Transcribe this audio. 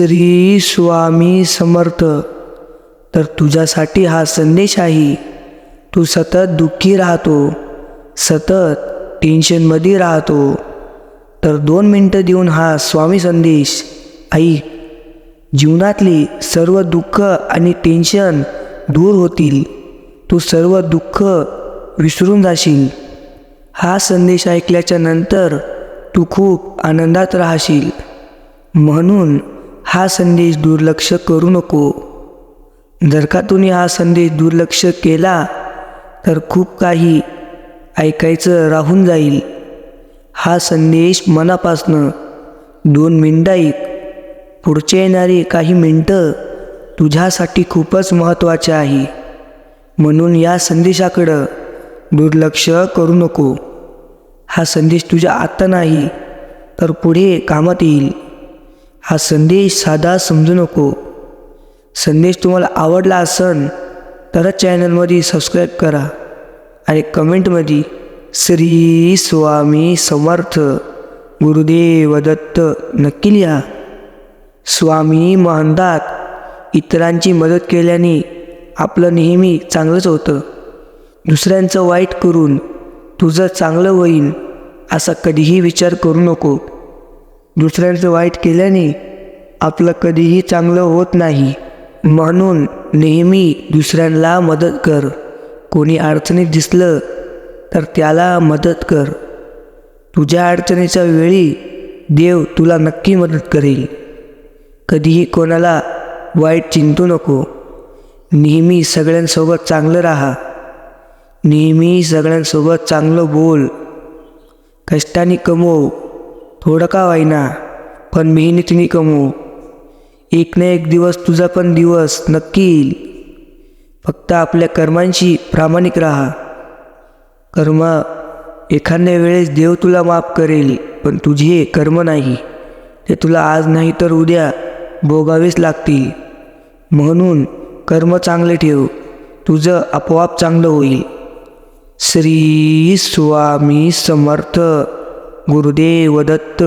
श्री स्वामी समर्थ तर तुझ्यासाठी हा संदेश आहे. तू सतत दुःखी राहतो सतत टेन्शनमध्ये राहतो. तर दोन मिनटं देऊन हा स्वामी संदेश आई जीवनातली सर्व दुःख आणि टेन्शन दूर होतील. तू सर्व दुःख विसरून जाशील. हा संदेश ऐकल्याच्या नंतर तू खूप आनंदात राहशील. म्हणून हा संदेश दुर्लक्ष करू नको. जर का तुम्ही हा संदेश दुर्लक्ष केला तर खूप काही ऐकायचं राहून जाईल. हा संदेश मनापासनं दोन मिनटं ऐक पुढचे येणारी काही मिनटं तुझ्यासाठी खूपच महत्त्वाचे आहे. म्हणून या संदेशाकडं दुर्लक्ष करू नको. हा संदेश तुझ्या आत्ता नाही तर पुढे कामात येईल. हा संदेश साधा समजू नको. संदेश तुम्हाला आवडला असन तरच चॅनलमध्ये सबस्क्राईब करा आणि कमेंटमध्ये श्री स्वामी समर्थ गुरुदेव दत्त नक्की लिहा. स्वामी म्हणतात इतरांची मदत केल्याने आपलं नेहमी चांगलंच होतं. दुसऱ्यांचं वाईट करून तुझं चांगलं होईन असा कधीही विचार करू नको. दुसऱ्यांचं वाईट केल्याने आपलं कधीही चांगलं होत नाही. म्हणून नेहमी दुसऱ्यांना मदत कर. कोणी अडचणीत दिसलं तर त्याला मदत कर. तुझ्या अडचणीच्या वेळी देव तुला नक्की मदत करेल. कधीही कोणाला वाईट चिंतू नको. नेहमी सगळ्यांसोबत चांगलं राहा. नेहमी सगळ्यांसोबत चांगलं बोल. कष्टाने कमव. थोडं का वाईना पण मेहनतीने कमवू एक ना एक दिवस तुझा पण दिवस नक्की येईल. फक्त आपल्या कर्मांशी प्रामाणिक राहा. कर्म एखाद्या वेळेस देव तुला माफ करेल पण तुझे कर्म नाही. ते तुला आज नाही तर उद्या भोगावेच लागतील. म्हणून कर्म चांगले ठेव. तुझं आपोआप चांगलं होईल. श्री स्वामी समर्थ. गुरुदेव दत्त